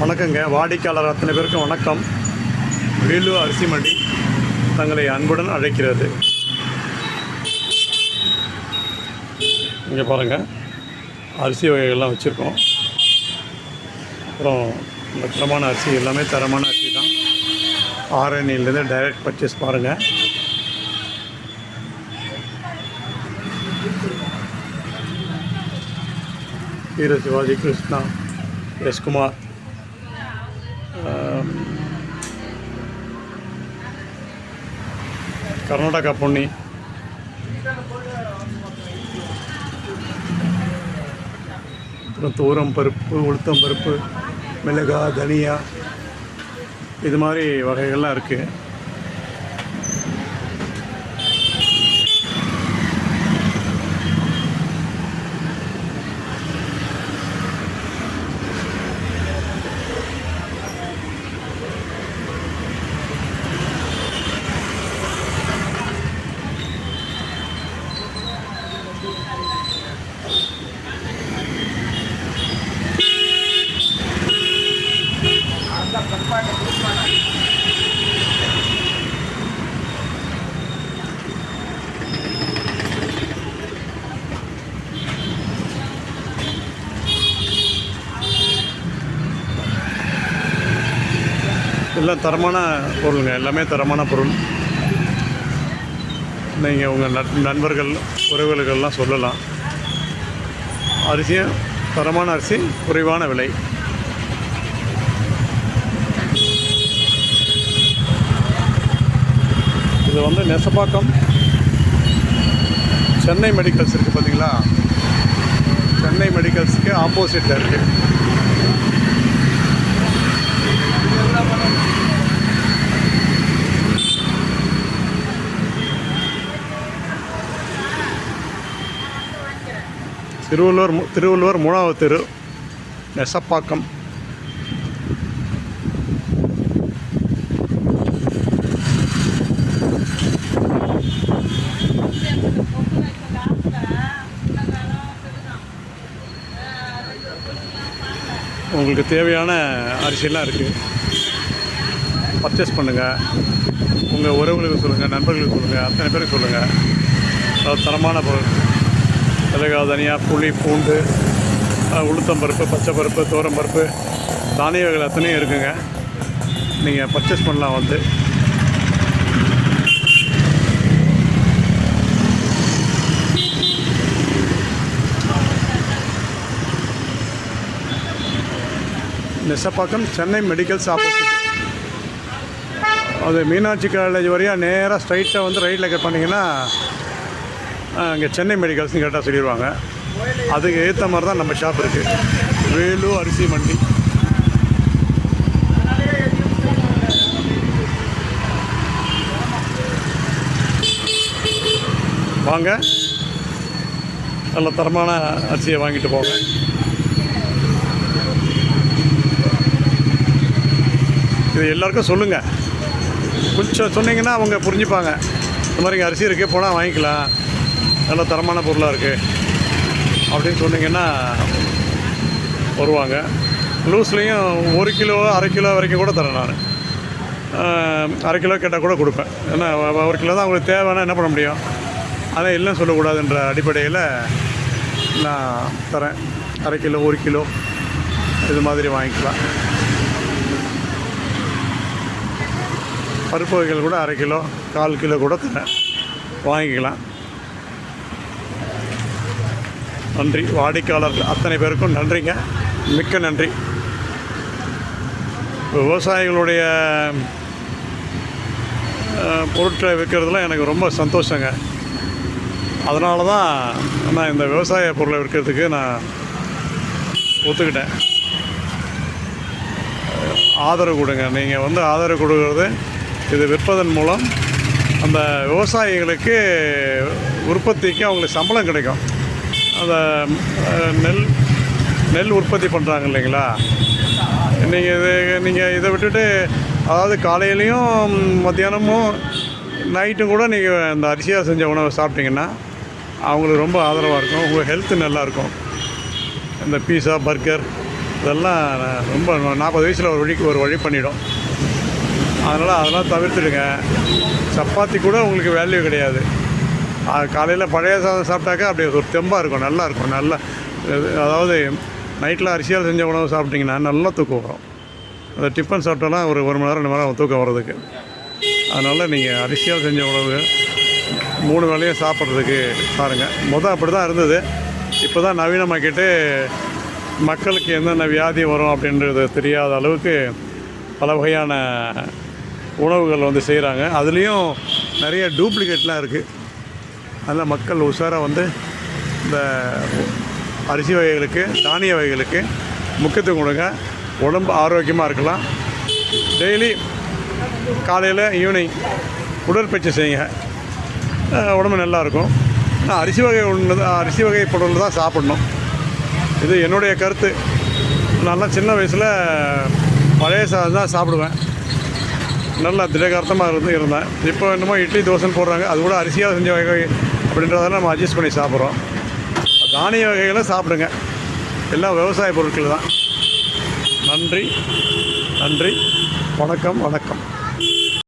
வணக்கங்க. வாடிக்கையாளர் அத்தனை பேருக்கும் வணக்கம். வேலூர் அரிசி மண்டி தங்களை அன்புடன் அழைக்கிறது. இங்கே பாருங்கள் அரிசி வகைகள்லாம் வச்சுருக்கோம். அப்புறம் இந்த தரமான அரிசி எல்லாமே தரமான அரிசி தான். ஆரணியிலேருந்து டைரக்ட் பர்ச்சேஸ் பாருங்கள் வீர சிவாஜி கிருஷ்ணா எஸ்குமார் கர்நாடகா பொன்னி. அப்புறம் தூரம் பருப்பு உளுத்தம் பருப்பு மிளகா தனியா இது மாதிரி வகைகள்லாம் இருக்குது எல்லாம் தரமான பொருளுங்க. எல்லாமே தரமான பொருள். நீங்கள் உங்கள் நட் நண்பர்கள் உறவுகளுக்கெல்லாம் சொல்லலாம். அரிசியும் தரமான அரிசி குறைவான விலை. இது வந்து நெசப்பாக்கம். சென்னை மெடிக்கல்ஸ் இருக்குது பார்த்தீங்களா சென்னை மெடிக்கல்ஸுக்கு ஆப்போசிட்டில் இருக்குது திருவள்ளுவர் திருவள்ளுவர் மூணாவது தெரு நெசப்பாக்கம். உங்களுக்கு தேவையான அரிசியெல்லாம் இருக்குது பர்ச்சேஸ் பண்ணுங்கள் உங்கள் உறவுகளுக்கு சொல்லுங்கள் நண்பர்களுக்கு சொல்லுங்கள் அத்தனை பேருக்கு சொல்லுங்கள் அது தரமான பொருள். மிளகா தனியாக புளி பூண்டு உளுத்தம் பருப்பு பச்சை பருப்பு தோரம் பருப்பு தானிய வகைகள் அத்தனையும் இருக்குங்க. நீங்கள் பர்ச்சேஸ் பண்ணலாம் வந்து. நெசப்பாக்கம் சென்னை மெடிக்கல்ஸ் ஆப்போசிட் அது மீனாட்சி காலேஜ் வரையா நேராக ஸ்ட்ரைட்டாக வந்து ரைட்டில் கட் பண்ணிங்கன்னா அங்கே சென்னை மெடிக்கல்ஸ்னு கேட்டால் சொல்லிடுவாங்க அதுக்கு ஏற்ற மாதிரி தான் நம்ம ஷாப் இருக்குது வேலூர் அரிசி மண்டி. வாங்க. நல்ல தரமான அரிசியை வாங்கிட்டு போங்க. இது எல்லாருக்கும் சொல்லுங்கள் கொஞ்சம் சொன்னீங்கன்னா அவங்க புரிஞ்சுப்பாங்க. இந்த மாதிரி இங்கே அரிசி இருக்குது போனால் வாங்கிக்கலாம். நல்ல தரமான பொருளாக இருக்குது அப்படின்னு சொன்னிங்கன்னா வருவாங்க. லூஸ்லேயும் ஒரு கிலோ அரை கிலோ வரைக்கும் கூட தரேன் நான். அரை கிலோ கேட்டால் கூட கொடுப்பேன். ஏன்னா ஒரு கிலோ தான் அவங்களுக்கு தேவைன்னா என்ன பண்ண முடியும்? அதை இல்லைன்னு சொல்லக்கூடாதுன்ற அடிப்படையில் நான் தரேன். அரை கிலோ ஒரு கிலோ இது மாதிரி வாங்கிக்கலாம். பருப்பு வகைகள் கூட அரை கிலோ கால் கிலோ கூட தரேன். வாங்கிக்கலாம். நன்றி. வாடிக்கையாளர்கள் அத்தனை பேருக்கும் நன்றிங்க. மிக்க நன்றி. விவசாயிகளுடைய பொருட்களை விற்கிறதுல எனக்கு ரொம்ப சந்தோஷங்க. அதனால தான் நான் இந்த விவசாய பொருளை விற்கிறதுக்கு நான் ஒத்துக்கிட்டேன். ஆதரவு கொடுங்க. நீங்கள் வந்து ஆதரவு கொடுக்கறது இது விற்பதன் மூலம் அந்த விவசாயிகளுக்கு உற்பத்திக்கு அவங்களுக்கு சம்பளம் கிடைக்கும். அந்த நெல் நெல் உற்பத்தி பண்ணுறாங்க இல்லைங்களா? நீங்கள் இது நீங்கள் இதை விட்டுட்டு அதாவது காலையிலையும் மத்தியானமும் நைட்டும் கூட நீங்கள் இந்த அரிசியாக செஞ்ச உணவை சாப்பிட்டிங்கன்னா அவங்களுக்கு ரொம்ப ஆதரவாக இருக்கும். உங்கள் ஹெல்த்து நல்லாயிருக்கும் இந்த பீஸா பர்கர் இதெல்லாம் நான் ரொம்ப நாற்பது வயசில் ஒரு வழிக்கு ஒரு வழி பண்ணிடும். அதனால் அதெல்லாம் தவிர்த்துடுங்க. சப்பாத்தி கூட உங்களுக்கு வேல்யூ கிடையாது. காலையில் பழைய சாதம் சாப்பிட்டாக்கா அப்படியே ஒரு தெம்பாக இருக்கும் நல்லா இருக்கும் நல்லா அதாவது நைட்டில் அரிசியால் செஞ்ச உணவு சாப்பிட்டிங்கன்னா நல்லா தூக்கம் வரும். அந்த டிஃபன் சாப்பிட்டாலாம் ஒரு ஒரு மணி நேரம் ரெண்டு மணி நேரம் தூக்கம் வர்றதுக்கு. அதனால் நீங்கள் அரிசியால் செஞ்ச உணவு மூணு வேளையும் சாப்பிட்றதுக்கு பாருங்கள் மொதல் அப்படி தான் இருந்தது. இப்போ தான் நவீனமாக்கிட்டு மக்களுக்கு என்னென்ன வியாதி வரும் அப்படின்றது தெரியாத அளவுக்கு பல வகையான உணவுகள் வந்து செய்கிறாங்க அதுலேயும் நிறைய டூப்ளிகேட்லாம் இருக்குது அதனால் மக்கள் உஷாராக வந்து இந்த அரிசி வகைகளுக்கு தானிய வகைகளுக்கு முக்கியத்துவம் கொடுங்க. உடம்பு ஆரோக்கியமாக இருக்கலாம். டெய்லி காலையில் ஈவினிங் உடற்பயிற்சி செய்யுங்க. உடம்பு நல்லா இருக்கும். ஆனால் அரிசி வகை ஒன்று தான் அரிசி வகை பொருள் தான் சாப்பிடணும். இது என்னுடைய கருத்து. நல்லா சின்ன வயசில் பழைய சாதம் தான் சாப்பிடுவேன். நல்லா திடகார்த்தமாக இருந்து இருந்தேன். இப்போ என்னமோ இட்லி தோசைன்னு போடுறாங்க. அது கூட அரிசியாக செஞ்ச வகை அப்படின்றதெல்லாம் நம்ம அட்ஜஸ்ட் பண்ணி சாப்பிட்றோம். தானிய வகைகளை சாப்பிடுங்க. எல்லாம் விவசாய பொருட்கள் தான். நன்றி. நன்றி. வணக்கம். வணக்கம்.